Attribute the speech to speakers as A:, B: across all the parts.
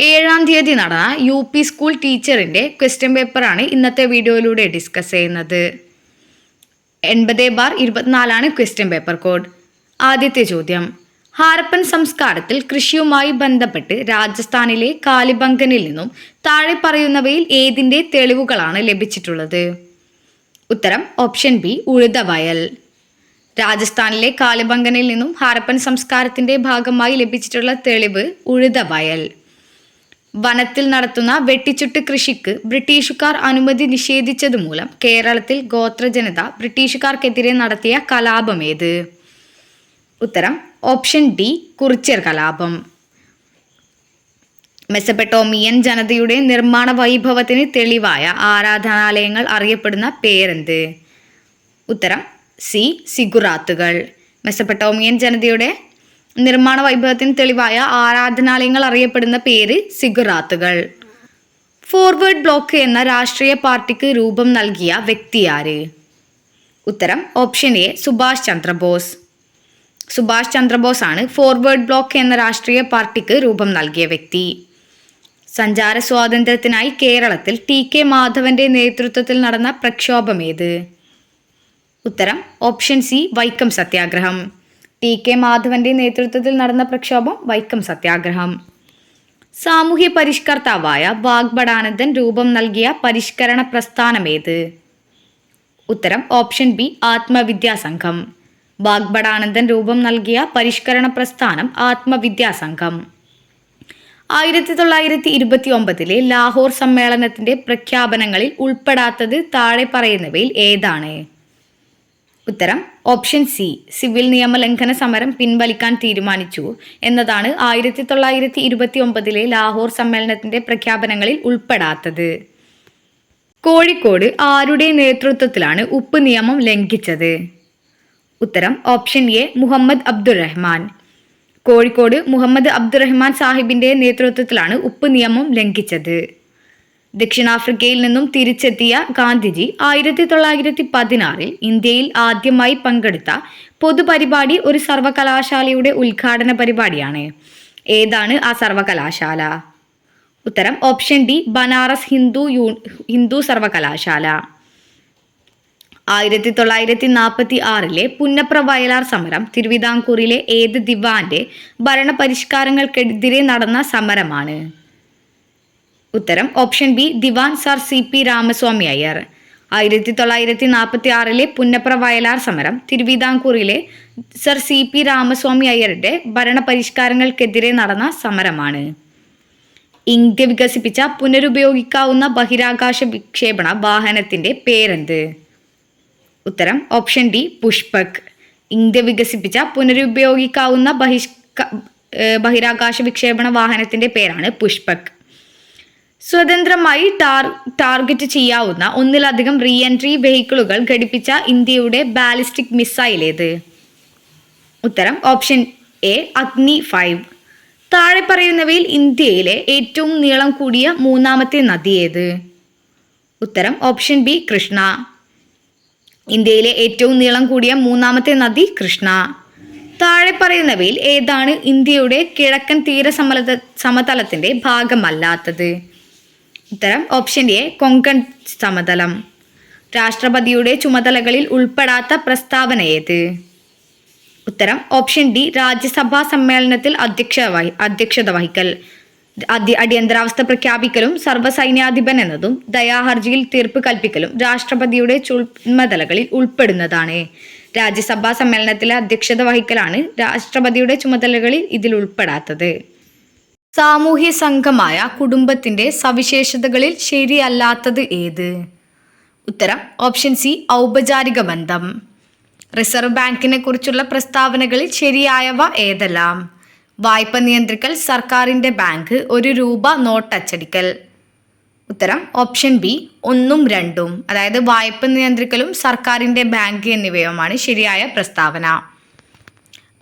A: ഏഴാം തീയതി നടന്ന യു പി സ്കൂൾ ടീച്ചറിന്റെ ക്വസ്റ്റ്യൻ പേപ്പറാണ് ഇന്നത്തെ വീഡിയോയിലൂടെ ഡിസ്കസ് ചെയ്യുന്നത്. എൺപത് ബാർ ഇരുപത്തിനാലാണ് ക്വസ്റ്റ്യൻ പേപ്പർ കോഡ് ആദ്യത്തെ ചോദ്യം. ഹാരപ്പൻ സംസ്കാരത്തിൽ കൃഷിയുമായി ബന്ധപ്പെട്ട് രാജസ്ഥാനിലെ കാലിബംഗനിൽ നിന്നും താഴെ പറയുന്നവയിൽ ഏതിന്റെ തെളിവുകളാണ് ലഭിച്ചിട്ടുള്ളത്? ഉത്തരം ഓപ്ഷൻ ബി ഉഴുതവയൽ. രാജസ്ഥാനിലെ കാലിബംഗനിൽ നിന്നും ഹാരപ്പൻ സംസ്കാരത്തിന്റെ ഭാഗമായി ലഭിച്ചിട്ടുള്ള തെളിവ് ഉഴുതവയൽ. വനത്തിൽ നടത്തുന്ന വെട്ടിച്ചുട്ട് കൃഷിക്ക് ബ്രിട്ടീഷുകാർ അനുമതി നിഷേധിച്ചതുമൂലം കേരളത്തിൽ ഗോത്രജനത ബ്രിട്ടീഷുകാർക്കെതിരെ നടത്തിയ കലാപമേത് ഉത്തരം ഓപ്ഷൻ ഡി കുറിച്യർ കലാപം. മെസപ്പെട്ടോമിയൻ ജനതയുടെ നിർമ്മാണ വൈഭവത്തിന് തെളിവായ ആരാധനാലയങ്ങൾ അറിയപ്പെടുന്ന പേരെന്ത്? ഉത്തരം സി സിഗുറാത്തുകൾ. മെസപ്പെട്ടോമിയൻ ജനതയുടെ നിർമ്മാണ വൈഭവത്തിന് തെളിവായ ആരാധനാലയങ്ങൾ അറിയപ്പെടുന്ന പേര് സിഗുറാത്തുകൾ. ഫോർവേഡ് ബ്ലോക്ക് എന്ന രാഷ്ട്രീയ പാർട്ടിക്ക് രൂപം നൽകിയ വ്യക്തിയാര് ഉത്തരം ഓപ്ഷൻ എ സുഭാഷ് ചന്ദ്രബോസ്. സുഭാഷ് ചന്ദ്രബോസ് ആണ് ഫോർവേഡ് ബ്ലോക്ക് എന്ന രാഷ്ട്രീയ പാർട്ടിക്ക് രൂപം നൽകിയ വ്യക്തി. സഞ്ചാര സ്വാതന്ത്ര്യത്തിനായി കേരളത്തിൽ ടി കെ മാധവന്റെ നേതൃത്വത്തിൽ നടന്ന പ്രക്ഷോഭം പ്രക്ഷോഭമേത് ഉത്തരം ഓപ്ഷൻ സി വൈക്കം സത്യാഗ്രഹം. ടി കെ മാധവന്റെ നേതൃത്വത്തിൽ നടന്ന പ്രക്ഷോഭം വൈക്കം സത്യാഗ്രഹം. സാമൂഹ്യ പരിഷ്കർത്താവായ വാഗ്ബടാനന്ദൻ രൂപം നൽകിയ പരിഷ്കരണ പ്രസ്ഥാനമേത് ഉത്തരം ഓപ്ഷൻ ബി ആത്മവിദ്യാസംഘം. വാഗ്ബടാനന്ദൻ രൂപം നൽകിയ പരിഷ്കരണ പ്രസ്ഥാനം ആത്മവിദ്യാസംഘം. ആയിരത്തി തൊള്ളായിരത്തി ഇരുപത്തി ഒമ്പതിലെ ലാഹോർ സമ്മേളനത്തിന്റെ പ്രഖ്യാപനങ്ങളിൽ ഉൾപ്പെടാത്തത് താഴെ പറയുന്നവയിൽ ഏതാണ്? ഉത്തരം ഓപ്ഷൻ സി സിവിൽ നിയമലംഘന സമരം പിൻവലിക്കാൻ തീരുമാനിച്ചു എന്നതാണ് ആയിരത്തി തൊള്ളായിരത്തി ഇരുപത്തി ഒമ്പതിലെ ലാഹോർ സമ്മേളനത്തിന്റെ പ്രഖ്യാപനങ്ങളിൽ ഉൾപ്പെടാത്തത്. കോഴിക്കോട് ആരുടെ നേതൃത്വത്തിലാണ് ഉപ്പ് നിയമം ലംഘിച്ചത്? ഉത്തരം ഓപ്ഷൻ എ മുഹമ്മദ് അബ്ദുറഹ്മാൻ. കോഴിക്കോട് മുഹമ്മദ് അബ്ദുറഹ്മാൻ സാഹിബിന്റെ നേതൃത്വത്തിലാണ് ഉപ്പ് നിയമം ലംഘിച്ചത്. ദക്ഷിണാഫ്രിക്കയിൽ നിന്നും തിരിച്ചെത്തിയ ഗാന്ധിജി ആയിരത്തി തൊള്ളായിരത്തി പതിനാറിൽ ഇന്ത്യയിൽ ആദ്യമായി പങ്കെടുത്ത പൊതുപരിപാടി ഒരു സർവകലാശാലയുടെ ഉദ്ഘാടന പരിപാടിയാണ്. ഏതാണ് ആ സർവകലാശാല? ഉത്തരം option D Banaras Hindu U Hindu സർവകലാശാല. ആയിരത്തി തൊള്ളായിരത്തി നാൽപ്പത്തി ആറിലെ പുന്നപ്ര വയലാർ സമരം തിരുവിതാംകൂറിലെ ഏത് ദിവാന്റെ ഭരണപരിഷ്കാരങ്ങൾക്കെതിരെ നടന്ന സമരമാണ്. ഉത്തരം ഓപ്ഷൻ ബി ദിവാൻ sir C P Ramaswami Iyer. ആയിരത്തി തൊള്ളായിരത്തി നാൽപ്പത്തി ആറിലെ പുന്നപ്ര വയലാർ സമരം തിരുവിതാംകൂറിലെ സർ സി പി രാമസ്വാമി അയ്യരുടെ ഭരണപരിഷ്കാരങ്ങൾക്കെതിരെ നടന്ന സമരമാണ്. ഇന്ത്യ വികസിപ്പിച്ച പുനരുപയോഗിക്കാവുന്ന ബഹിരാകാശ വിക്ഷേപണ വാഹനത്തിന്റെ പേരെന്ത്? ഉത്തരം ഓപ്ഷൻ ഡി പുഷ്പക്. ഇന്ത്യ വികസിപ്പിച്ച പുനരുപയോഗിക്കാവുന്ന ബഹിഷ്ക ബഹിരാകാശ വിക്ഷേപണ വാഹനത്തിന്റെ പേരാണ് പുഷ്പക്. സ്വതന്ത്രമായി ടാർ ടാർഗറ്റ് ചെയ്യാവുന്ന ഒന്നിലധികം റീ എൻട്രി വെഹിക്കിളുകൾ ഘടിപ്പിച്ച ഇന്ത്യയുടെ ബാലിസ്റ്റിക് മിസൈൽ ഏത് ഉത്തരം ഓപ്ഷൻ എ അഗ്നി ഫൈവ് താഴെ പറയുന്നവയിൽ ഇന്ത്യയിലെ ഏറ്റവും നീളം കൂടിയ മൂന്നാമത്തെ നദി ഏത്? ഉത്തരം ഓപ്ഷൻ ബി കൃഷ്ണ. ഇന്ത്യയിലെ ഏറ്റവും നീളം കൂടിയ മൂന്നാമത്തെ നദി കൃഷ്ണ. താഴെ പറയുന്നവയിൽ ഏതാണ് ഇന്ത്യയുടെ കിഴക്കൻ തീര സമത സമതലത്തിന്റെ ഭാഗമല്ലാത്തത്? ഉത്തരം ഓപ്ഷൻ എ കൊങ്കൺ സമതലം. രാഷ്ട്രപതിയുടെ ചുമതലകളിൽ ഉൾപ്പെടാത്ത പ്രസ്താവന ഏത്? ഉത്തരം ഓപ്ഷൻ ഡി രാജ്യസഭാ സമ്മേളനത്തിൽ അധ്യക്ഷ അധ്യക്ഷത വഹിക്കൽ. അടി അടിയന്തരാവസ്ഥ പ്രഖ്യാപിക്കലും സർവസൈന്യാധിപൻ എന്നതും ദയാഹർജിയിൽ തീർപ്പ് കൽപ്പിക്കലും രാഷ്ട്രപതിയുടെ ചുമതലകളിൽ ഉൾപ്പെടുന്നതാണ്. രാജ്യസഭാ സമ്മേളനത്തിലെ അധ്യക്ഷത വഹിക്കലാണ് രാഷ്ട്രപതിയുടെ ചുമതലകളിൽ ഇതിൽ ഉൾപ്പെടാത്തത്. സാമൂഹ്യ സംഘമായ കുടുംബത്തിന്റെ സവിശേഷതകളിൽ ശരിയല്ലാത്തത് ഏത്? ഉത്തരം ഓപ്ഷൻ സി ഔപചാരിക ബന്ധം. റിസർവ് ബാങ്കിനെ കുറിച്ചുള്ള പ്രസ്താവനകളിൽ ശരിയായവ ഏതെല്ലാം? വായ്പ നിയന്ത്രിക്കൽ സർക്കാരിന്റെ ബാങ്ക് ഒരു രൂപ നോട്ട് അച്ചടിക്കൽ. ഉത്തരം ഓപ്ഷൻ ബി ഒന്നും രണ്ടും. അതായത് വായ്പ നിയന്ത്രിക്കലും സർക്കാരിന്റെ ബാങ്ക് എന്നിവയുമാണ് ശരിയായ പ്രസ്താവന.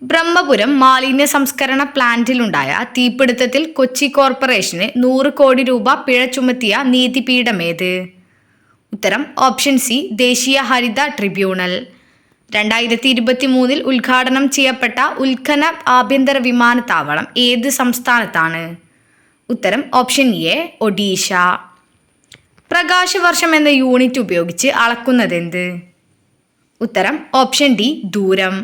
A: ബ്രഹ്മപുരം മാലിന്യ സംസ്കരണ പ്ലാന്റിലുണ്ടായ തീപിടുത്തത്തിൽ കൊച്ചി കോർപ്പറേഷന് നൂറ് കോടി രൂപ പിഴ ചുമത്തിയ നീതിപീഠമേത്? ഉത്തരം ഓപ്ഷൻ സി ദേശീയ ഹരിത ട്രിബ്യൂണൽ. രണ്ടായിരത്തി ഇരുപത്തി മൂന്നിൽ ഉദ്ഘാടനം ചെയ്യപ്പെട്ട ഉൽഖന ആഭ്യന്തര വിമാനത്താവളം ഏത് സംസ്ഥാനത്താണ്? ഉത്തരം ഓപ്ഷൻ എ ഒഡീഷ. പ്രകാശവർഷം എന്ന യൂണിറ്റ് ഉപയോഗിച്ച് അളക്കുന്നതെന്ത്? ഉത്തരം ഓപ്ഷൻ ഡി ദൂരം.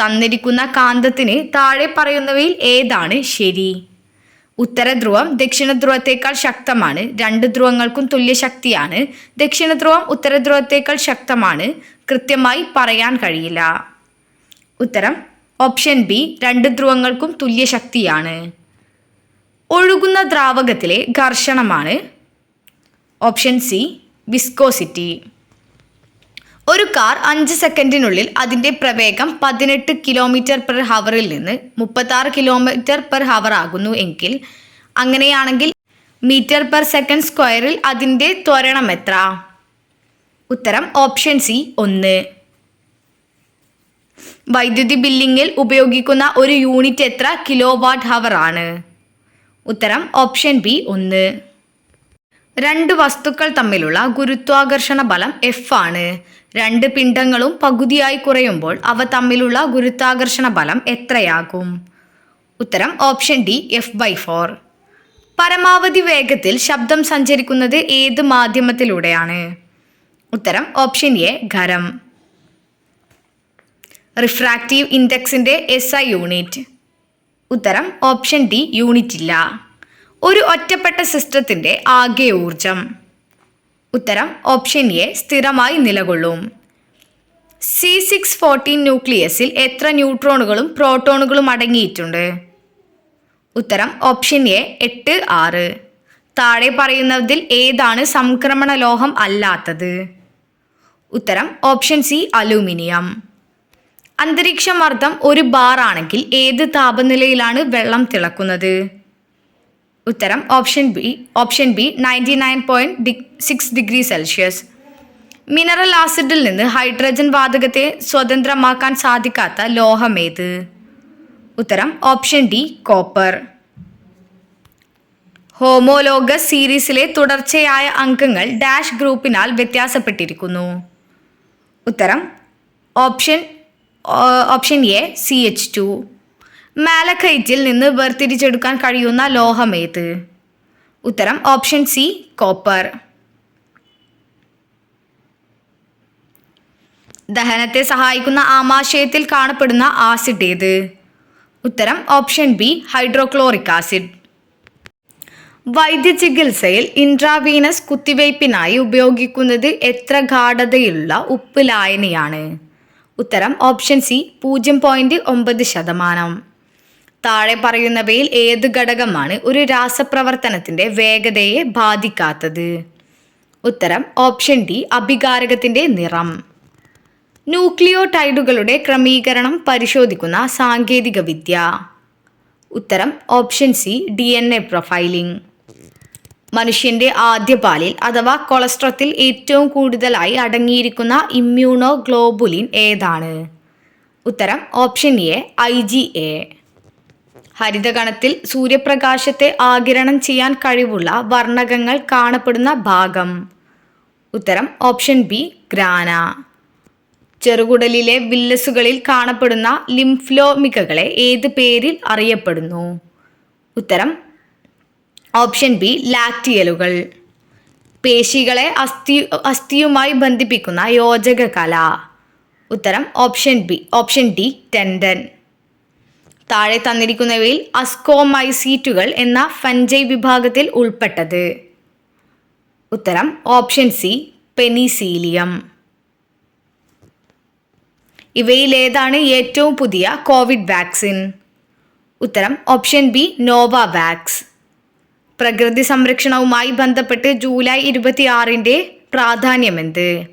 A: തന്നിരിക്കുന്ന കാന്തത്തിന് താഴെ പറയുന്നവയിൽ ഏതാണ് ശരി? ഉത്തരധ്രുവം ദക്ഷിണധ്രുവത്തേക്കാൾ ശക്തമാണ്. രണ്ട് ധ്രുവങ്ങൾക്കും തുല്യ ശക്തിയാണ്. ദക്ഷിണധ്രുവം ഉത്തരധ്രുവത്തേക്കാൾ ശക്തമാണ്. കൃത്യമായി പറയാൻ കഴിയില്ല. ഉത്തരം ഓപ്ഷൻ ബി രണ്ട് ധ്രുവങ്ങൾക്കും തുല്യ ശക്തിയാണ്. ഒഴുകുന്ന ദ്രാവകത്തിലെ ഘർഷണമാണ്. Option C viscosity. ഒരു കാർ അഞ്ച് സെക്കൻഡിനുള്ളിൽ അതിന്റെ പ്രവേഗം പതിനെട്ട് കിലോമീറ്റർ പെർ ഹവറിൽ നിന്ന് മുപ്പത്താറ് കിലോമീറ്റർ പെർ ഹവർ ആകുന്നു എങ്കിൽ അങ്ങനെയാണെങ്കിൽ മീറ്റർ പെർ സെക്കൻഡ് സ്ക്വയറിൽ അതിന്റെ ത്വരണം എത്ര? ഉത്തരം ഓപ്ഷൻ സി ഒന്ന്. വൈദ്യുതി ബില്ലിങ്ങിൽ ഉപയോഗിക്കുന്ന ഒരു യൂണിറ്റ് എത്ര കിലോ വാട്ട് ഹവർ ആണ്? ഉത്തരം ഓപ്ഷൻ ബി ഒന്ന്. രണ്ട് വസ്തുക്കൾ തമ്മിലുള്ള ഗുരുത്വാകർഷണ ബലം എഫ് ആണ്. രണ്ട് പിണ്ഡങ്ങളും പകുതിയായി കുറയുമ്പോൾ അവ തമ്മിലുള്ള ഗുരുത്വാകർഷണ ബലം എത്രയാകും? ഉത്തരം option D F by four പരമാവധി വേഗത്തിൽ ശബ്ദം സഞ്ചരിക്കുന്നത് ഏത് മാധ്യമത്തിലൂടെയാണ്? ഉത്തരം ഓപ്ഷൻ എ ഖരം. റിഫ്രാക്റ്റീവ് ഇൻഡെക്സിന്റെ എസ് ഐ യൂണിറ്റ്. ഉത്തരം ഓപ്ഷൻ ഡി യൂണിറ്റ് ഇല്ല ഒരു ഒറ്റപ്പെട്ട സിസ്റ്റത്തിന്റെ ആകെ ഊർജം ഉത്തരം ഓപ്ഷൻ എ സ്ഥിരമായി നിലകൊള്ളും. സി സിക്സ് ഫോർട്ടീൻ ന്യൂക്ലിയസിൽ എത്ര ന്യൂട്രോണുകളും പ്രോട്ടോണുകളും അടങ്ങിയിട്ടുണ്ട്? ഉത്തരം ഓപ്ഷൻ എ എട്ട് ആറ്. താഴെ പറയുന്നതിൽ ഏതാണ് സംക്രമണ ലോഹം അല്ലാത്തത്? ഉത്തരം ഓപ്ഷൻ സി അലൂമിനിയം. അന്തരീക്ഷമർദ്ദം ഒരു ബാർ ആണെങ്കിൽ ഏത് താപനിലയിലാണ് വെള്ളം തിളക്കുന്നത്? ഉത്തരം option B option B ninety nine point D six degree Celsius. Mineral ആസിഡിൽ നിന്ന് ഹൈഡ്രജൻ വാതകത്തെ സ്വതന്ത്രമാക്കാൻ സാധിക്കാത്ത ലോഹമേത് ഉത്തരം ഓപ്ഷൻ ഡി കോപ്പർ. ഹോമോലോഗസ് സീരീസിലെ തുടർച്ചയായ അംഗങ്ങൾ ഡാഷ് ഗ്രൂപ്പിനാൽ വ്യത്യാസപ്പെട്ടിരിക്കുന്നു. ഉത്തരം option option A C H two. മാലക്കൈറ്റിൽ നിന്ന് വേർതിരിച്ചെടുക്കാൻ കഴിയുന്ന ലോഹമേത് ഉത്തരം ഓപ്ഷൻ സി കോപ്പർ. ദഹനത്തെ സഹായിക്കുന്ന ആമാശയത്തിൽ കാണപ്പെടുന്ന ആസിഡ് ഏത്? ഉത്തരം ഓപ്ഷൻ ബി ഹൈഡ്രോക്ലോറിക് ആസിഡ്. വൈദ്യചികിത്സയിൽ ഇൻട്രാവീനസ് കുത്തിവയ്പ്പിനായി ഉപയോഗിക്കുന്നത് എത്ര ഗാഠതയുള്ള ഉപ്പ് ലായനിയാണ്? ഉത്തരം ഓപ്ഷൻ സി പൂജ്യം പോയിന്റ് ഒമ്പത് ശതമാനം. താഴെ പറയുന്നവയിൽ ഏത് ഘടകമാണ് ഒരു രാസപ്രവർത്തനത്തിന്റെ വേഗതയെ ബാധിക്കാത്തത്? ഉത്തരം ഓപ്ഷൻ ഡി അഭികാരകത്തിന്റെ നിറം. ന്യൂക്ലിയോടൈഡുകളുടെ ക്രമീകരണം പരിശോധിക്കുന്ന സാങ്കേതിക വിദ്യ ഉത്തരം option C D N A profiling. മനുഷ്യന്റെ ആദ്യ പാലിൽ അഥവാ കൊളസ്ട്രോത്തിൽ ഏറ്റവും കൂടുതലായി അടങ്ങിയിരിക്കുന്ന ഇമ്മ്യൂണോ ഗ്ലോബുലിൻ ഏതാണ്? ഉത്തരം option A I G A. ഹരിതകണത്തിൽ സൂര്യപ്രകാശത്തെ ആകിരണം ചെയ്യാൻ കഴിവുള്ള വർണകങ്ങൾ കാണപ്പെടുന്ന ഭാഗം. ഉത്തരം ഓപ്ഷൻ ബി ഗ്രാന. ചെറുകുടലിലെ വില്ലസുകളിൽ കാണപ്പെടുന്ന ലിംഫ്ലോമികകളെ ഏത് പേരിൽ അറിയപ്പെടുന്നു? ഉത്തരം ഓപ്ഷൻ ബി ലാക്റ്റിയലുകൾ പേശികളെ അസ്ഥി അസ്ഥിയുമായി ബന്ധിപ്പിക്കുന്ന യോജക കല ഉത്തരം option B option D tendon. താഴെ തന്നിരിക്കുന്നവയിൽ അസ്കോമൈസീറ്റുകൾ എന്ന ഫഞ്ചൈ വിഭാഗത്തിൽ ഉൾപ്പെട്ടത്. ഉത്തരം ഓപ്ഷൻ സി പെനിസീലിയം. ഇവയിലേതാണ് ഏറ്റവും പുതിയ കോവിഡ് വാക്സിൻ? ഉത്തരം ഓപ്ഷൻ ബി നോവാവാക്സ്. പ്രകൃതി സംരക്ഷണവുമായി ബന്ധപ്പെട്ട് ജൂലൈ ഇരുപത്തിയാറിന്റെ പ്രാധാന്യമെന്ത്?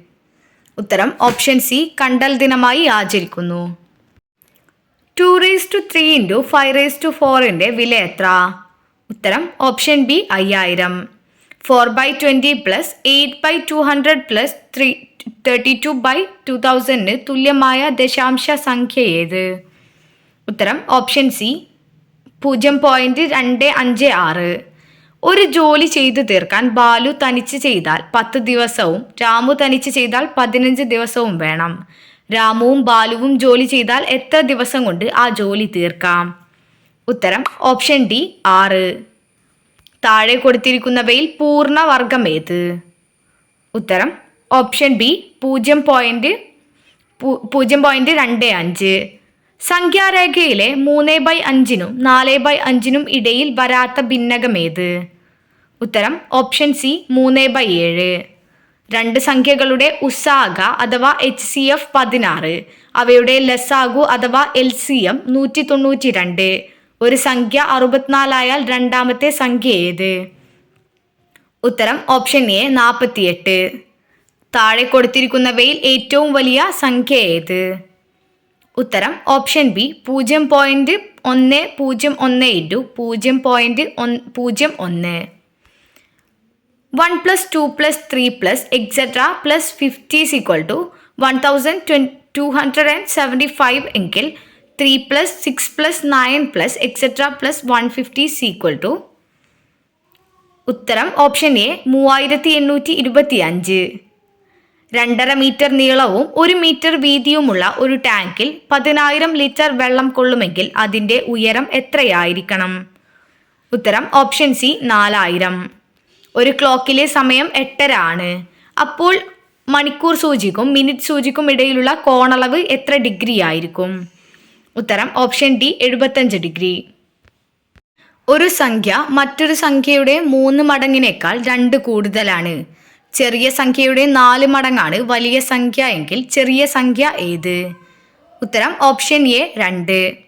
A: ഉത്തരം ഓപ്ഷൻ സി കണ്ടൽ ദിനമായി ആചരിക്കുന്നു. Two raise to three into five raise to ഫോറിന്റെ വില എത്ര? ഉത്തരം ഓപ്ഷൻ ബി അയ്യായിരം. Four by twenty plus eight by two hundred plus three thirty two by two തൗസൻഡിന് തുല്യമായ ദശാംശ സംഖ്യ ഏത്? ഉത്തരം ഓപ്ഷൻ സി പൂജ്യം പോയിന്റ് രണ്ട് അഞ്ച് ആറ്. ഒരു ജോലി ചെയ്തു തീർക്കാൻ ബാലു തനിച്ച് ചെയ്താൽ പത്ത് ദിവസവും രാമു തനിച്ച് ചെയ്താൽ പതിനഞ്ച് ദിവസവും വേണം. രാമുവും ബാലുവും ജോലി ചെയ്താൽ എത്ര ദിവസം കൊണ്ട് ആ ജോലി തീർക്കാം? ഉത്തരം ഓപ്ഷൻ ഡി ആറ്. താഴെ കൊടുത്തിരിക്കുന്നവയിൽ പൂർണവർഗം ഏത്? ഉത്തരം ഓപ്ഷൻ ബി പൂജ്യം പോയിന്റ് പൂ- പൂജ്യം പോയിന്റ് രണ്ട് അഞ്ച്. സംഖ്യാരേഖയിലെ മൂന്ന് ബൈ അഞ്ചിനും നാല് ബൈ അഞ്ചിനും ഇടയിൽ വരാത്ത ഭിന്നകമേത് ഉത്തരം ഓപ്ഷൻ സി മൂന്ന് ബൈ ഏഴ്. രണ്ട് സംഖ്യകളുടെ ഉസാഗ അഥവാ എച്ച് സി എഫ് പതിനാറ്. അവയുടെ ലസാഗു അഥവാ എൽ സി എം നൂറ്റി തൊണ്ണൂറ്റി രണ്ട് ഒരു സംഖ്യ അറുപത്തിനാലായാൽ രണ്ടാമത്തെ സംഖ്യ ഏത്? ഉത്തരം ഓപ്ഷൻ എ നാൽപ്പത്തിയെട്ട് താഴെ കൊടുത്തിരിക്കുന്നവയിൽ ഏറ്റവും വലിയ സംഖ്യ ഏത്? ഉത്തരം ഓപ്ഷൻ ബി പൂജ്യം പോയിന്റ് ഒന്ന് പൂജ്യം ഒന്ന് ഇന്റു പൂജ്യം പോയിന്റ് ഒന്ന് പൂജ്യം ഒന്ന്. One plus two plus three plus etcetera plus fifty is equal to one thousand ട്വൻ two hundred and seventy five എങ്കിൽ three plus six plus nine plus etcetera plus one fifty is equal to ഉത്തരം option A മൂവായിരത്തി എണ്ണൂറ്റി ഇരുപത്തി അഞ്ച്. രണ്ടര metre നീളവും ഒരു metre വീതിയുമുള്ള ഒരു ടാങ്കിൽ പതിനായിരം ലിറ്റർ വെള്ളം കൊള്ളുമെങ്കിൽ അതിന്റെ ഉയരം എത്രയായിരിക്കണം? ഉത്തരം ഓപ്ഷൻ സി നാലായിരം. ഒരു ക്ലോക്കിലെ സമയം എട്ടര ആണ് അപ്പോൾ മണിക്കൂർ സൂചിക്കും മിനിറ്റ് സൂചിക്കും ഇടയിലുള്ള കോണളവ് എത്ര ഡിഗ്രി ആയിരിക്കും? ഉത്തരം ഓപ്ഷൻ ഡി എഴുപത്തഞ്ച് ഡിഗ്രി. ഒരു സംഖ്യ മറ്റൊരു സംഖ്യയുടെ മൂന്ന് മടങ്ങിനേക്കാൾ രണ്ട് കൂടുതലാണ്. ചെറിയ സംഖ്യയുടെ നാല് മടങ്ങാണ് വലിയ സംഖ്യ എങ്കിൽ ചെറിയ സംഖ്യ ഏത്? ഉത്തരം ഓപ്ഷൻ എ രണ്ട്.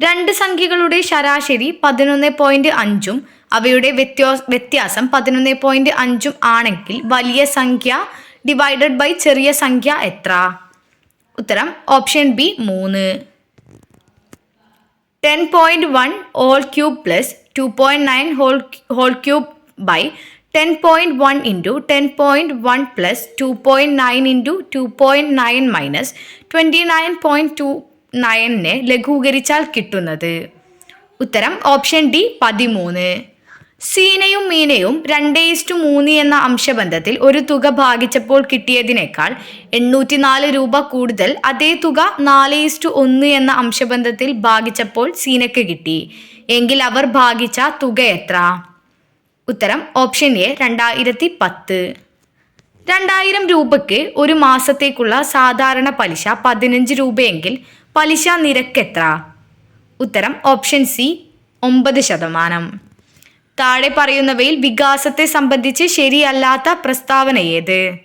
A: രണ്ട് സംഖ്യകളുടെ ശരാശരി പതിനൊന്ന് പോയിന്റ് അഞ്ചും അവയുടെ വ്യത്യാ വ്യത്യാസം പതിനൊന്ന് പോയിന്റ് അഞ്ചും ആണെങ്കിൽ വലിയ സംഖ്യ ഡിവൈഡഡ് ബൈ ചെറിയ സംഖ്യ എത്ര? ഉത്തരം ഓപ്ഷൻ ബി മൂന്ന്. Ten point one whole cube plus two point nine whole whole cube by ten point one into ten point one plus two point nine into two point nine minus twenty nine point two നയനെ ലഘൂകരിച്ചാൽ കിട്ടുന്നത്? ഉത്തരം option D പതിമൂന്ന്. സീനയും മീനയും രണ്ട് is to മൂന്ന് എന്ന അംശബന്ധത്തിൽ ഒരു തുക ഭാഗിച്ചപ്പോൾ കിട്ടിയതിനേക്കാൾ എണ്ണൂറ്റി നാല് രൂപ കൂടുതൽ അതേ തുക നാല് ഇസ്റ്റു ഒന്ന് എന്ന അംശബന്ധത്തിൽ ഭാഗിച്ചപ്പോൾ സീനയ്ക്ക് കിട്ടി. എങ്കിൽ അവർ ഭാഗിച്ച തുക എത്ര? ഉത്തരം ഓപ്ഷൻ എ രണ്ടായിരത്തി പത്ത്. രണ്ടായിരം രൂപയ്ക്ക് ഒരു മാസത്തേക്കുള്ള സാധാരണ പലിശ പതിനഞ്ച് രൂപയെങ്കിൽ പലിശ നിരക്ക് എത്ര? ഉത്തരം ഓപ്ഷൻ സി ഒമ്പത് ശതമാനം. താഴെ പറയുന്നവയിൽ വികാസത്തെ സംബന്ധിച്ച് ശരിയല്ലാത്ത പ്രസ്താവന ഏത്?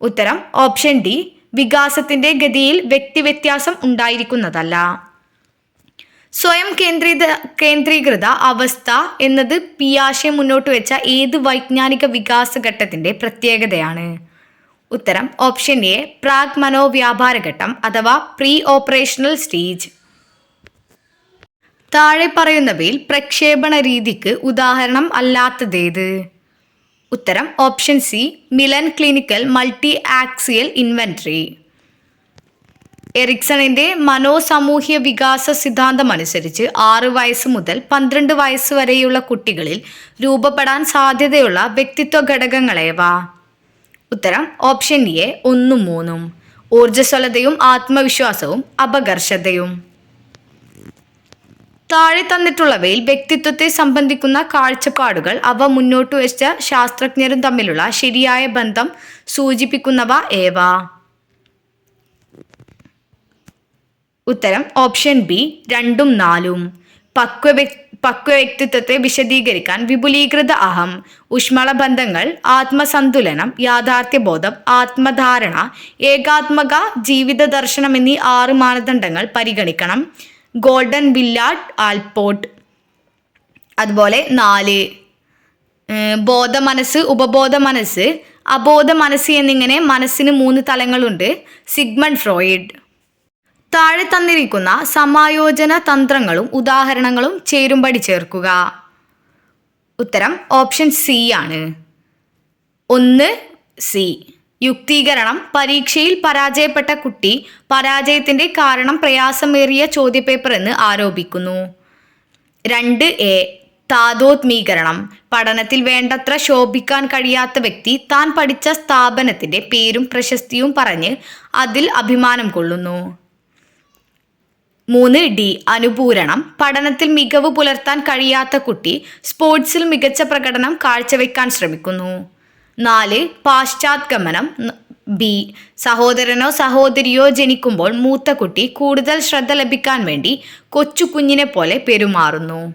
A: ഉത്തരം ഓപ്ഷൻ ഡി വികാസത്തിന്റെ ഗതിയിൽ വ്യക്തിവ്യത്യാസം ഉണ്ടായിരിക്കുന്നതല്ല. സ്വയം കേന്ദ്രീത കേന്ദ്രീകൃത അവസ്ഥ എന്നത് പിയാഷെ മുന്നോട്ട് വെച്ച ഏത് വൈജ്ഞാനിക വികാസ ഘട്ടത്തിന്റെ പ്രത്യേകതയാണ്. ഉത്തരം ഓപ്ഷൻ എ പ്രാഗ് മനോവ്യാപാരഘട്ടം അഥവാ പ്രീ ഓപ്പറേഷണൽ സ്റ്റേജ്. താഴെ പറയുന്നവയിൽ പ്രക്ഷേപണ രീതിക്ക് ഉദാഹരണം അല്ലാത്തതേത്? ഉത്തരം option C Millon clinical multi axial inventory. എറിക്സണിന്റെ മനോസാമൂഹ്യ വികാസ സിദ്ധാന്തം അനുസരിച്ച് ആറ് വയസ്സ് മുതൽ പന്ത്രണ്ട് വയസ്സ് വരെയുള്ള കുട്ടികളിൽ രൂപപ്പെടാൻ സാധ്യതയുള്ള വ്യക്തിത്വ ഘടകങ്ങളേവ? ഉത്തരം ഓപ്ഷൻ എ ഒന്നും മൂന്നും. ഊർജസ്വലതയും ആത്മവിശ്വാസവും അപകർഷതയും. താഴെ തന്നിട്ടുള്ളവയിൽ വ്യക്തിത്വത്തെ സംബന്ധിക്കുന്ന കാഴ്ചപ്പാടുകൾ അവ മുന്നോട്ട് വെച്ച ശാസ്ത്രജ്ഞരും തമ്മിലുള്ള ശരിയായ ബന്ധം സൂചിപ്പിക്കുന്നവ ഏവ? ഉത്തരം ഓപ്ഷൻ ബി രണ്ടും നാലും. പക്വ വ്യക്- പക്വ വ്യക്തിത്വത്തെ വിശദീകരിക്കാൻ വിപുലീകൃത അഹം ഊഷ്മള ബന്ധങ്ങൾ ആത്മസന്തുലനം യാഥാർത്ഥ്യബോധം ആത്മധാരണ ഏകാത്മക ജീവിത ദർശനം എന്നീ ആറ് മാനദണ്ഡങ്ങൾ പരിഗണിക്കണം. ഗോൾഡൻ വില്ലാഡ് ആൽപോർട്ട് അതുപോലെ നാല് ബോധ മനസ്സ് ഉപബോധ മനസ്സ് അബോധ മനസ്സ് എന്നിങ്ങനെ മനസ്സിന് മൂന്ന് തലങ്ങളുണ്ട്. Sigmund Freud. താഴെ തന്നിരിക്കുന്ന സമായോജന തന്ത്രങ്ങളും ഉദാഹരണങ്ങളും ചേരുംപടി ചേർക്കുക. ഉത്തരം ഓപ്ഷൻ സി ആണ്. ഒന്ന് സി. യുക്തീകരണം പരീക്ഷയിൽ പരാജയപ്പെട്ട കുട്ടി പരാജയത്തിന്റെ കാരണം പ്രയാസമേറിയ ചോദ്യപേപ്പർ എന്ന് ആരോപിക്കുന്നു. രണ്ട് എ. താതോത്മീകരണം പഠനത്തിൽ വേണ്ടത്ര ശോഭിക്കാൻ കഴിയാത്ത വ്യക്തി താൻ പഠിച്ച സ്ഥാപനത്തിന്റെ പേരും പ്രശസ്തിയും പറഞ്ഞ് അതിൽ അഭിമാനം കൊള്ളുന്നു. മൂന്ന് ഡി അനുപൂരണം. പഠനത്തിൽ മികവ് പുലർത്താൻ കഴിയാത്ത കുട്ടി സ്പോർട്സിൽ മികച്ച പ്രകടനം കാഴ്ചവെക്കാൻ ശ്രമിക്കുന്നു. നാല് പാശ്ചാത്ഗമനം. ബി സഹോദരനോ സഹോദരിയോ ജനിക്കുമ്പോൾ മൂത്ത കുട്ടി കൂടുതൽ ശ്രദ്ധ ലഭിക്കാൻ വേണ്ടി കൊച്ചു കുഞ്ഞിനെ പോലെ പെരുമാറുന്നു.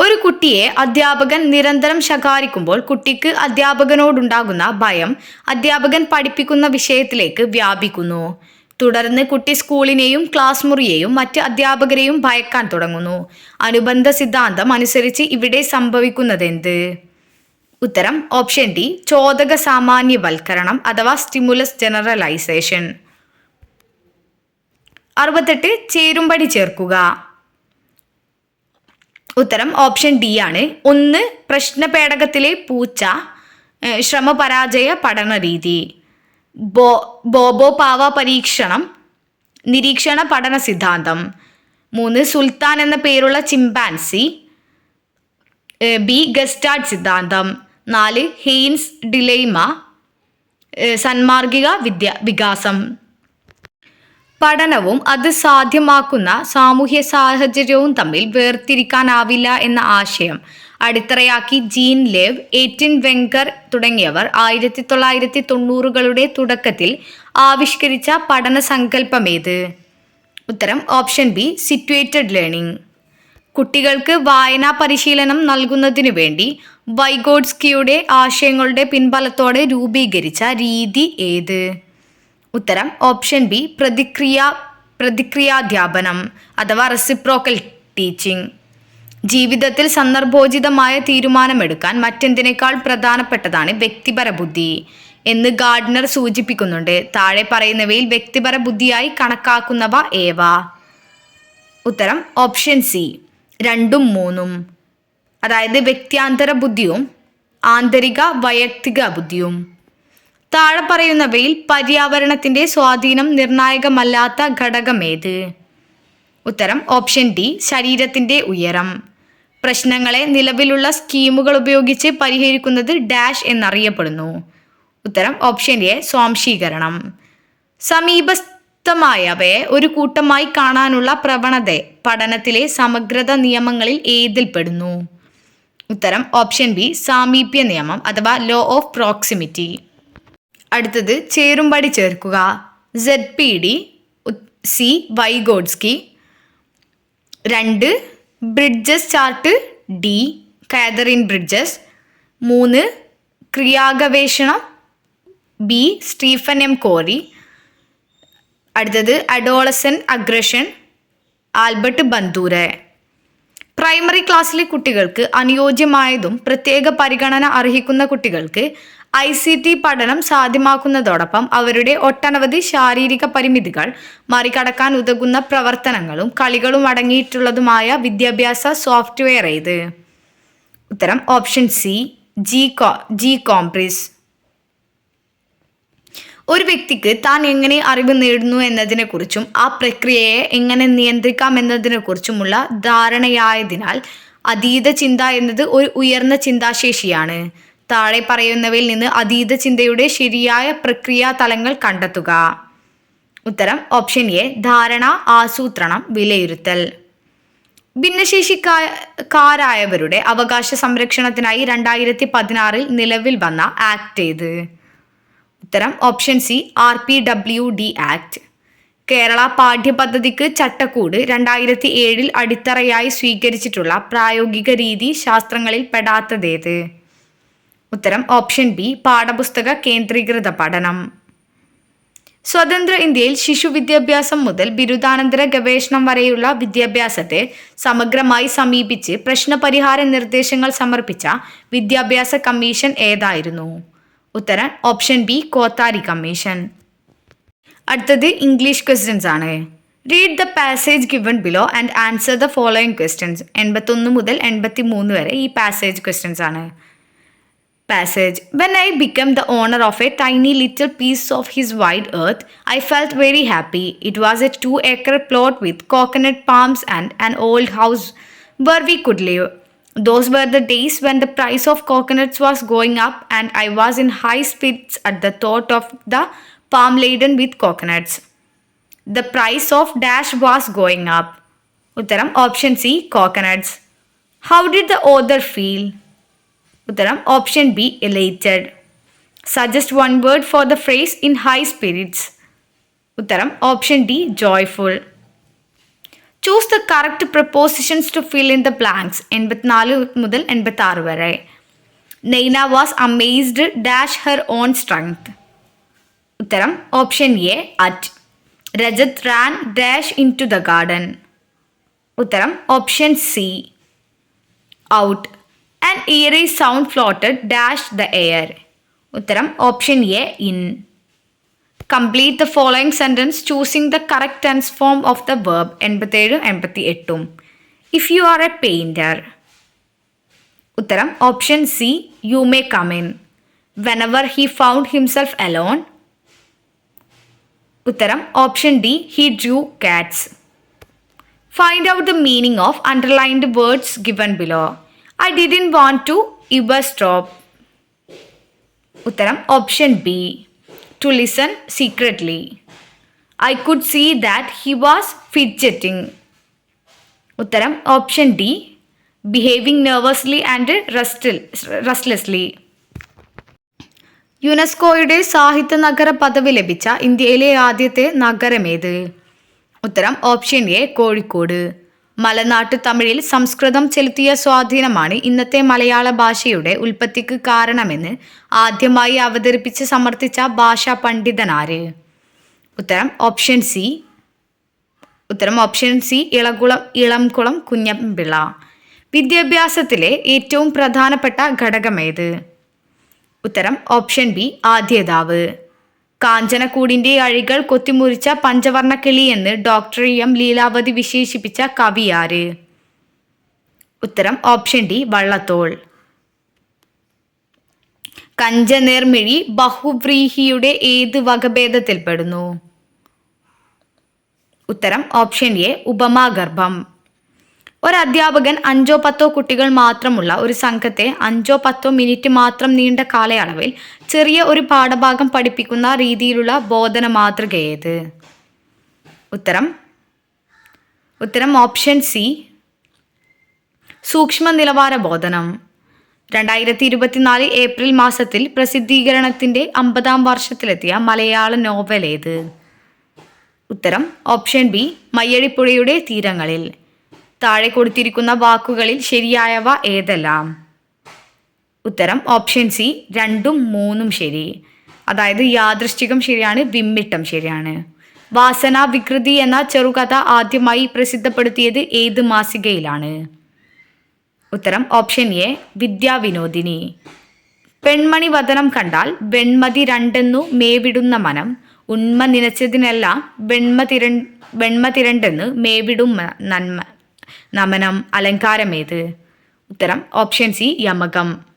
A: ഒരു കുട്ടിയെ അധ്യാപകൻ നിരന്തരം ശകാരിക്കുമ്പോൾ കുട്ടിക്ക് അധ്യാപകനോടുണ്ടാകുന്ന ഭയം അധ്യാപകൻ പഠിപ്പിക്കുന്ന വിഷയത്തിലേക്ക് വ്യാപിക്കുന്നു. തുടർന്ന് കുട്ടി സ്കൂളിനെയും ക്ലാസ് മുറിയെയും മറ്റ് അധ്യാപകരെയും ഭയക്കാൻ തുടങ്ങുന്നു. അനുബന്ധ സിദ്ധാന്തം അനുസരിച്ച് ഇവിടെ സംഭവിക്കുന്നതെന്ത്? ഉത്തരം ഓപ്ഷൻ ഡി ചോദക സാമാന്യവൽക്കരണം അഥവാ സ്റ്റിമുലസ് ജനറലൈസേഷൻ. അറുപത്തെട്ട് ചേരുംപടി ചേർക്കുക. ഉത്തരം ഓപ്ഷൻ ഡി ആണ്. ഒന്ന് പ്രശ്നപേടകത്തിലെ പൂച്ച ഏഹ്, ശ്രമപരാജയ പഠന രീതി ബോ ബോബോ പാവ പരീക്ഷണം നിരീക്ഷണ പഠന സിദ്ധാന്തം മൂന്ന് സുൽത്താൻ എന്ന പേരുള്ള ചിമ്പാൻസി ബി ഗസ്റ്റാഡ് സിദ്ധാന്തം നാല് ഹെയ്ൻസ് ഡിലൈമ സന്മാർഗിക വിദ്യ വികാസം. പഠനവും അത് സാധ്യമാക്കുന്ന സാമൂഹ്യ സാഹചര്യവും തമ്മിൽ വേർതിരിക്കാനാവില്ല എന്ന ആശയം. അടിത്തറയാക്കി ജീൻ ലേവ് എറ്റിൻ വെങ്കർ തുടങ്ങിയവർ ആയിരത്തി തൊള്ളായിരത്തി തൊണ്ണൂറുകളുടെ തുടക്കത്തിൽ ആവിഷ്കരിച്ച പഠന സങ്കല്പമേത് ഉത്തരം ഓപ്ഷൻ ബി സിറ്റുവേറ്റഡ് ലേണിംഗ്. കുട്ടികൾക്ക് വായനാ പരിശീലനം നൽകുന്നതിനു വേണ്ടി വൈഗോഡ്സ്കിയുടെ ആശയങ്ങളുടെ പിൻബലത്തോടെ രൂപീകരിച്ച രീതി ഏത്? ഉത്തരം ഓപ്ഷൻ ബി പ്രതിക്രിയ പ്രതിക്രിയാധ്യാപനം അഥവാ റെസിപ്രോക്കൽ ടീച്ചിങ്. ജീവിതത്തിൽ സന്ദർഭോചിതമായ തീരുമാനമെടുക്കാൻ മറ്റെന്തിനേക്കാൾ പ്രധാനപ്പെട്ടതാണ് വ്യക്തിപര ബുദ്ധി എന്ന് ഗാർഡ്നർ സൂചിപ്പിക്കുന്നുണ്ട്. താഴെ പറയുന്നവയിൽ വ്യക്തിപര ബുദ്ധിയായി കണക്കാക്കുന്നവ ഏവ? ഉത്തരം ഓപ്ഷൻ സി. രണ്ടും മൂന്നും. അതായത് വ്യക്തിയാന്തര ബുദ്ധിയും ആന്തരിക വൈയക്തിക ബുദ്ധിയും. താഴെ പറയുന്നവയിൽ പര്യാവരണത്തിന്റെ സ്വാധീനം നിർണായകമല്ലാത്ത ഘടകമേത്? ഉത്തരം ഓപ്ഷൻ ഡി ശരീരത്തിന്റെ ഉയരം. പ്രശ്നങ്ങളെ നിലവിലുള്ള സ്കീമുകൾ ഉപയോഗിച്ച് പരിഹരിക്കുന്നത് ഡാഷ് എന്നറിയപ്പെടുന്നു. ഉത്തരം ഓപ്ഷൻ എ സ്വാംശീകരണം. സമീപസ്ഥമായവയെ ഒരു കൂട്ടമായി കാണാനുള്ള പ്രവണത പഠനത്തിലെ സമഗ്രത നിയമങ്ങളിൽ ഏതിൽപ്പെടുന്നു? ഉത്തരം ഓപ്ഷൻ ബി സാമീപ്യ നിയമം അഥവാ ലോ ഓഫ് പ്രോക്സിമിറ്റി. അടുത്തത് ചേരുംപടി ചേർക്കുക. Z P D C Vygotsky. രണ്ട് Bridges chart D Catherine Bridges. മൂന്ന് ക്രിയാഗവേഷണം ബി സ്റ്റീഫൻ എം കോറി. അടുത്തത് adolescent aggression Albert Bandura. Primary ക്ലാസ്സിലെ കുട്ടികൾക്ക് അനുയോജ്യമായതും പ്രത്യേക പരിഗണന അർഹിക്കുന്ന കുട്ടികൾക്ക് ഐ സി ടി പഠനം സാധ്യമാക്കുന്നതോടൊപ്പം അവരുടെ ഒട്ടനവധി ശാരീരിക പരിമിതികൾ മറികടക്കാൻ ഉതകുന്ന പ്രവർത്തനങ്ങളും കളികളും അടങ്ങിയിട്ടുള്ളതുമായ വിദ്യാഭ്യാസ സോഫ്റ്റ്വെയർ ഏത്? ഉത്തരം option C G co GCompris. ഒരു വ്യക്തിക്ക് താൻ എങ്ങനെ അറിവ് നേടുന്നു എന്നതിനെക്കുറിച്ചും ആ പ്രക്രിയയെ എങ്ങനെ നിയന്ത്രിക്കാം എന്നതിനെക്കുറിച്ചുമുള്ള ധാരണയായതിനാൽ അതീത ചിന്ത എന്നത് ഒരു ഉയർന്ന ചിന്താശേഷിയാണ്. താഴെ പറയുന്നവയിൽ നിന്ന് അതീത ചിന്തയുടെ ശരിയായ പ്രക്രിയാ തലങ്ങൾ കണ്ടെത്തുക. ഉത്തരം ഓപ്ഷൻ എ ധാരണ ആസൂത്രണം വിലയിരുത്തൽ. ഭിന്നശേഷിക്കാരായവരുടെ അവകാശ സംരക്ഷണത്തിനായി രണ്ടായിരത്തി പതിനാറിൽ നിലവിൽ വന്ന ആക്ട് ഏത്? ഉത്തരം option C R P W D act. Kerala പാഠ്യപദ്ധതിക്ക് ചട്ടക്കൂട് രണ്ടായിരത്തി ഏഴിൽ അടിത്തറയായി സ്വീകരിച്ചിട്ടുള്ള പ്രായോഗിക രീതി ശാസ്ത്രങ്ങളിൽ പെടാത്തതേത്? ഉത്തരം ഓപ്ഷൻ ബി പാഠപുസ്തക കേന്ദ്രീകൃത പഠനം. സ്വതന്ത്ര ഇന്ത്യയിൽ ശിശു വിദ്യാഭ്യാസം മുതൽ ബിരുദാനന്തര ഗവേഷണം വരെയുള്ള വിദ്യാഭ്യാസത്തെ സമഗ്രമായി സമീപിച്ച് പ്രശ്നപരിഹാര നിർദ്ദേശങ്ങൾ സമർപ്പിച്ച വിദ്യാഭ്യാസ കമ്മീഷൻ ഏതായിരുന്നു? ഉത്തരം ഓപ്ഷൻ ബി കോത്താരി കമ്മീഷൻ. അടുത്തത് ഇംഗ്ലീഷ് ക്വസ്റ്റ്യൻസ് ആണ്. Read the passage given below and answer the following questions എൺപത്തൊന്ന് മുതൽ എൺപത്തി മൂന്ന് വരെ ഈ പാസേജ് ക്വസ്റ്റ്യൻസ് ആണ്. passage. When I became the owner of a tiny little piece of his wide earth, I felt very happy. It was a two acre plot with coconut palms and an old house where we could live. Those were the days when the price of coconuts was going up, and I was in high spirits at the thought of the palm laden with coconuts. The price of dash was going up. Uttaram option C coconuts. How did the author feel? ഉത്തരം option B elated suggest one word for the phrase in high spirits ഉത്തരം option D joyful choose the correct prepositions to fill in the blanks എൺപത്തിനാല് മുതൽ എൺപത്തി ആറ് വരെ. Naina was amazed dash her own strength ഉത്തരം option A at Rajat ran dash into the garden ഉത്തരം option C out an eerie sound floated dash the air ഉത്തരം option A in complete the following sentence choosing the correct tense form of the verb എൺപത്തേഴ് എൺപത്തി എട്ടും if you are a painter ഉത്തരം option C you may come in whenever he found himself alone ഉത്തരം option D he drew cats find out the meaning of underlined words given below I didn't want to ever stop ഉത്തരം option B to listen secretly I could see that he was fidgeting ഉത്തരം option D behaving nervously and restless restlessly യുനെസ്കോയുടെ സാഹിത്യ നഗര പദവി ലഭിച്ച ഇന്ത്യയിലെ ആദ്യത്തെ നഗരമേത്? ഉത്തരം ഓപ്ഷൻ എ കോഴിക്കോട്. മലനാട്ടു തമിഴിൽ സംസ്കൃതം ചെലുത്തിയ സ്വാധീനമാണ് ഇന്നത്തെ മലയാള ഭാഷയുടെ ഉൽപ്പത്തിക്ക് കാരണമെന്ന് ആദ്യമായി അവതരിപ്പിച്ച് സമർത്ഥിച്ച ഭാഷാ പണ്ഡിതനാര് ഉത്തരം ഓപ്ഷൻ സി. ഉത്തരം ഓപ്ഷൻ സി ഇളകുളം ഇളംകുളം കുഞ്ഞമ്പിള്ള. വിദ്യാഭ്യാസത്തിലെ ഏറ്റവും പ്രധാനപ്പെട്ട ഘടകമേത്? ഉത്തരം ഓപ്ഷൻ ബി ആദ്യതാവ്. കാഞ്ചനക്കൂടിന്റെ അഴികൾ കൊത്തിമുറിച്ച പഞ്ചവർണക്കിളി എന്ന് ഡോക്ടർ എം ലീലാവതി വിശേഷിപ്പിച്ച കവിയാര് ഉത്തരം ഓപ്ഷൻ ഡി വള്ളത്തോൾ. കഞ്ചനേർമിഴി ബഹുവ്രീഹിയുടെ ഏത് വകഭേദത്തിൽപ്പെടുന്നു? ഉത്തരം ഓപ്ഷൻ എ ഉപമാഗർഭം. ഒരധ്യാപകൻ അഞ്ചോ പത്തോ കുട്ടികൾ മാത്രമുള്ള ഒരു സംഘത്തെ അഞ്ചോ പത്തോ മിനിറ്റ് മാത്രം നീണ്ട കാലയളവിൽ ചെറിയ ഒരു പാഠഭാഗം പഠിപ്പിക്കുന്ന രീതിയിലുള്ള ബോധന മാതൃക ഏത് ഉത്തരം. ഉത്തരം ഓപ്ഷൻ സി. സൂക്ഷ്മ നിലവാര ബോധനം. രണ്ടായിരത്തി ഇരുപത്തിനാല് ഏപ്രിൽ മാസത്തിൽ പ്രസിദ്ധീകരണത്തിന്റെ അമ്പതാം വർഷത്തിലെത്തിയ മലയാള നോവൽ ഏത് ഉത്തരം. Option B. മയ്യഴിപ്പുഴയുടെ തീരങ്ങളിൽ. താഴെ കൊടുത്തിരിക്കുന്ന വാക്കുകളിൽ ശരിയായവ ഏതെല്ലാം? ഉത്തരം ഓപ്ഷൻ സി രണ്ടും മൂന്നും ശരി. അതായത് യാദൃശ്ചികം ശരിയാണ് വിമ്മിട്ടം ശരിയാണ്. വാസന വികൃതി എന്ന ചെറുകഥ ആദ്യമായി പ്രസിദ്ധപ്പെടുത്തിയത് ഏത് മാസികയിലാണ്? ഉത്തരം ഓപ്ഷൻ എ വിദ്യാവിനോദിനി. പെൺമണി വതനം കണ്ടാൽ വെൺമതി രണ്ടെന്നു മേവിടുന്ന മനം ഉണ്മ നിനച്ചതിനെല്ലാം വെൺമ തിരൺ വെൺമ തിരണ്ടെന്ന് മേവിടും നന്മ. നമനം അലങ്കാരമേത്? ഉത്തരം ഓപ്ഷൻ സി യമകം.